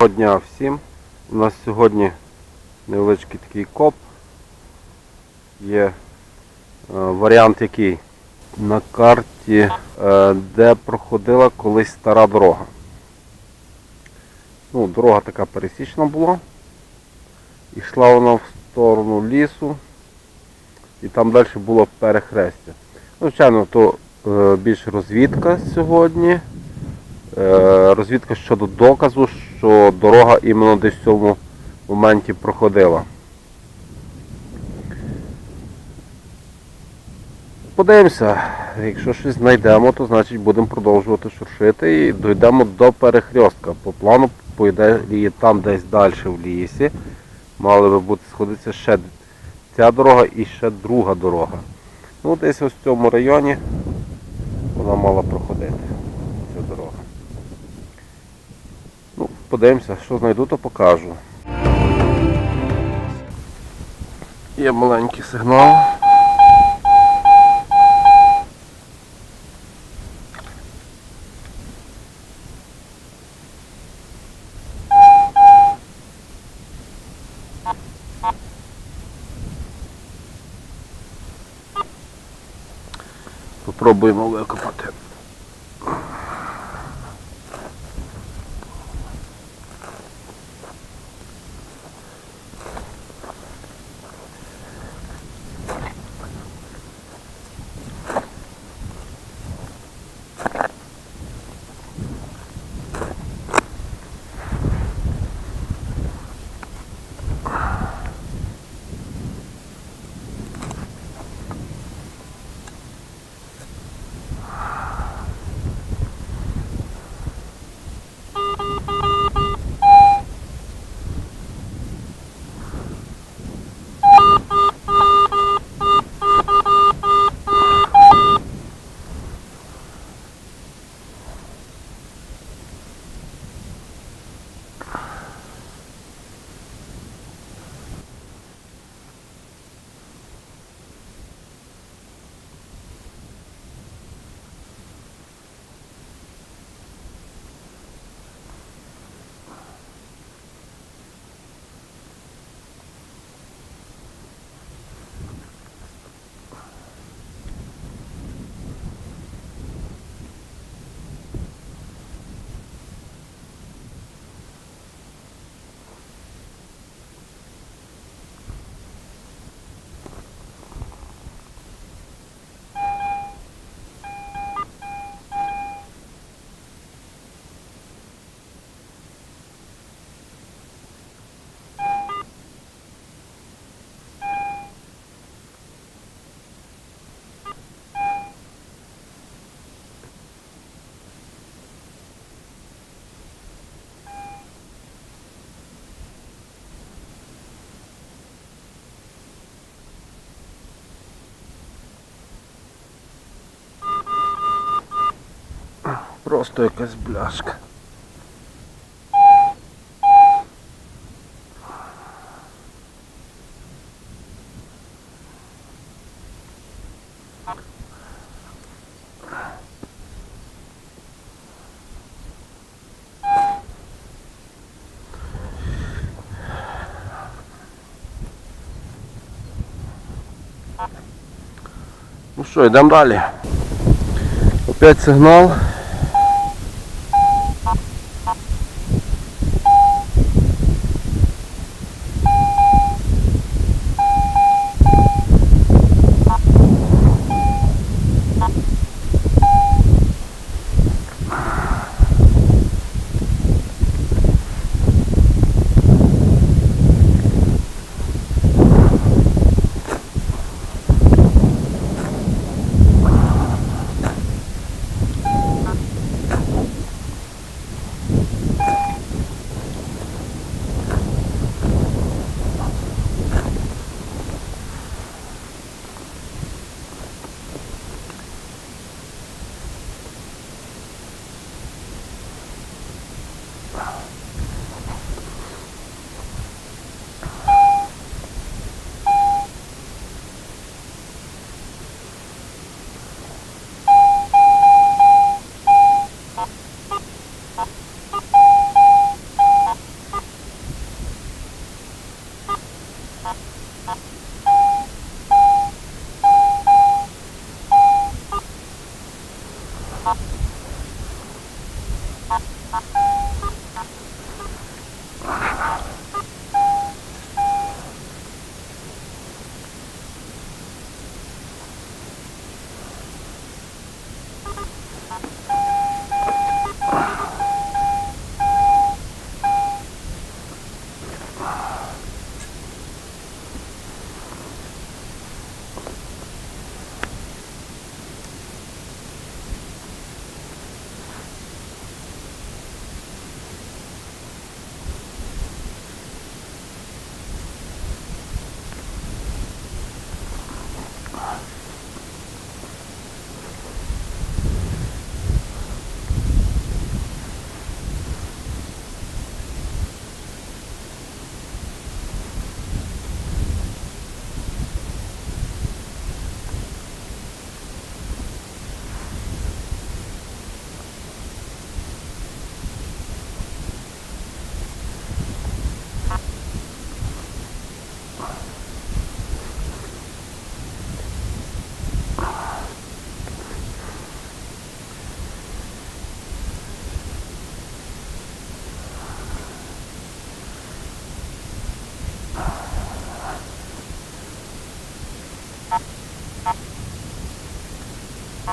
Доброго дня всім. У нас сьогодні невеличкий такий коп. Є е, варіант який на карті, е, де проходила колись стара дорога. Ну, дорога така пересічна була. І йшла вона в сторону лісу. І там далі було перехрестя. Ну, Звичайно, то е, більш розвідка сьогодні. Розвідка щодо доказу, що дорога іменно десь в цьому моменті проходила. Подивимося, якщо щось знайдемо, то значить будемо продовжувати шуршити і дійдемо до перехрестка. По плану, по ідеї, там десь далі в лісі мали би бути сходитися ще ця дорога і ще друга дорога. Ну, десь ось в цьому районі вона мала проходити, ця дорога. Подивимося, що знайду, то покажу. Є маленький сигнал. Попробуємо викопати. Просто якась бляшка. Ну що, йдемо далі. Опять сигнал.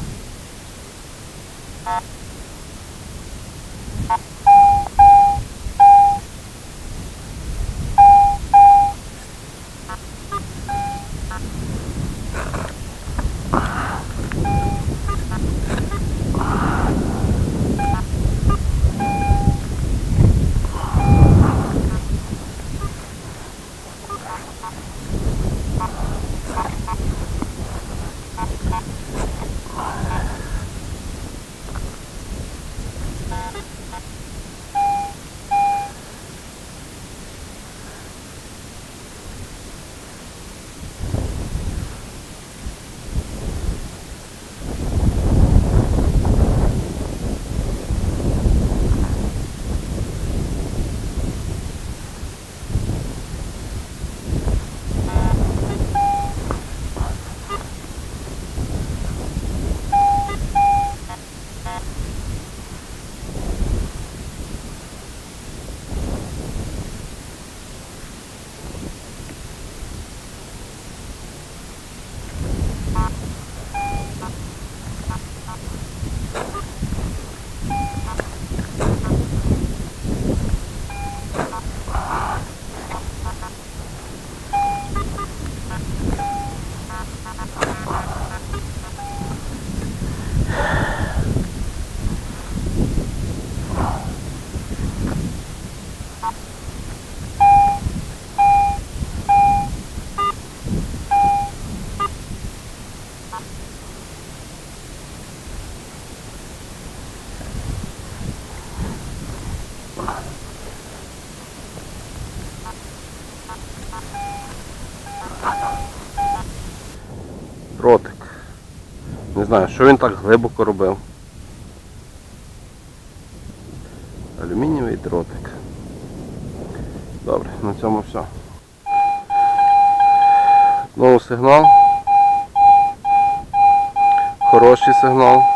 Thank you. Ротик. Не знаю, що він так глибоко робив. Алюмінієвий дротик. Добре, на цьому все. Знову сигнал. Хороший сигнал.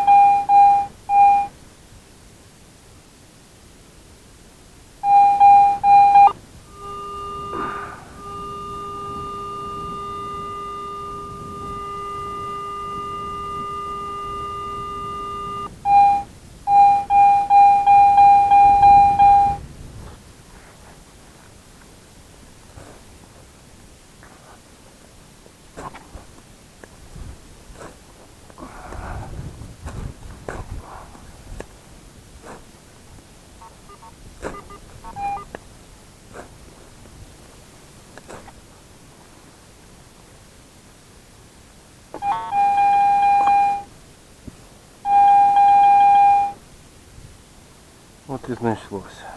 От і знайшлося.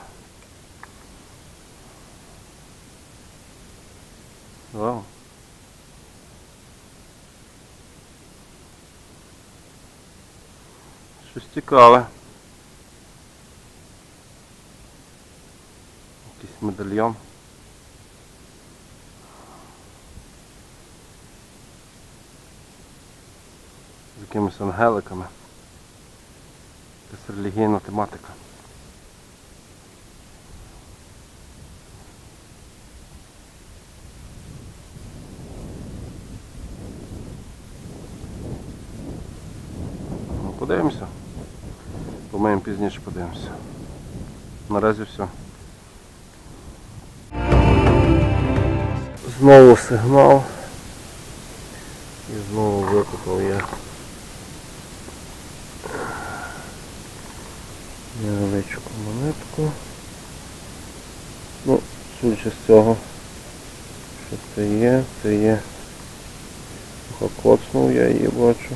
Вау. Щось цікаве. Якийсь медальйон. Якимись ангеликами. Якась релігійна тематика. Ну, подивимося. Помиємо пізніше подивимося. Наразі все. Знову сигнал. І знову викопав я невеличку монетку. Ну, судячи з цього, що це є, це є. Трохи коцнув я її бачу.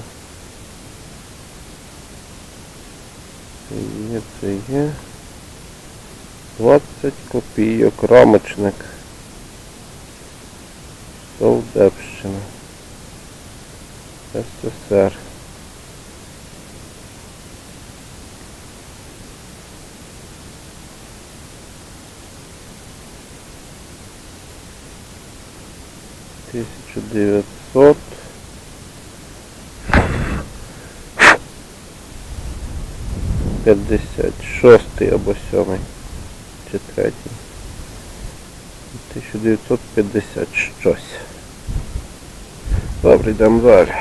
Це є, це є. 20 копійок рамочник. Совдепщина. СССР. Тисяча дев'ятсот. П'ятдесят шостий або сьомий чи третій. 1950 щось. Добре, йдемо далі.